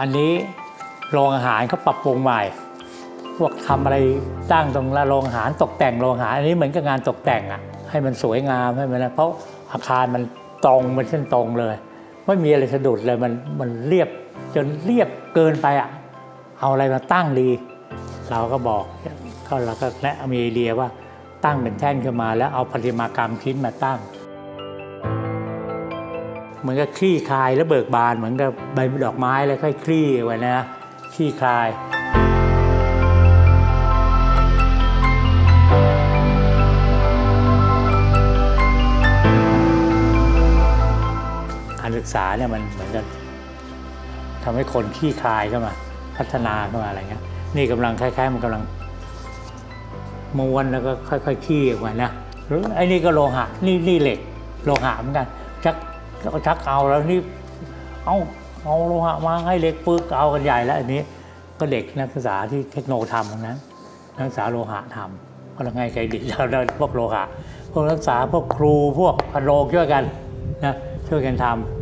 อันนี้โรงอาหารเขาปรับปรุงใหม่ พวกทำอะไรตั้งตรงละโรงอาหารตกแต่งโรงอาหารอันนี้เหมือนกับงานตกแต่งอะให้มันสวยงามให้มันนะเพราะอาคารมันตรงมันเส้นตรงเลย ไม่มีอะไรสะดุดเลยมันมันเรียบจนเรียบเกินไปอะเอาอะไรมาตั้งดี เราก็บอกก็เราก็แนะมีไอเดียว่าตั้งเป็นแท่นขึ้นมาแล้วเอาประติมากรรมชิ้นมาตั้ง เหมือนกับคลี่คลายแล้วเบิกบานเหมือนกับใบดอกไม้แล้วค่อยคลี่ไว้นะคลี่คลายการศึกษาเนี่ยมันเหมือนกับทำให้คนขี้คลายเข้ามา พัฒนาเข้ามาอะไรเงี้ยนี่กำลังคล้ายๆมันกำลังม้วนแล้วก็ค่อยๆขี้ออกมานะหรือไอ้นี่ก็โลหะนี่นี่เหล็กโลหะเหมือนกันชัก ชักเอาแล้วนี่เอาเอาโลหะมาให้เล็กปึ๊กเอากันใหญ่แล้วอันนี้ ก็เด็กนักศึกษาที่เทคโนทำทั้งนั้นนักศึกษาโลหะทำก็ละไงใจดีแล้วแล้พวกโลหะพวกนักศึกษาพวกครูพวกพันโลช่วยกันนะช่วยกันทำ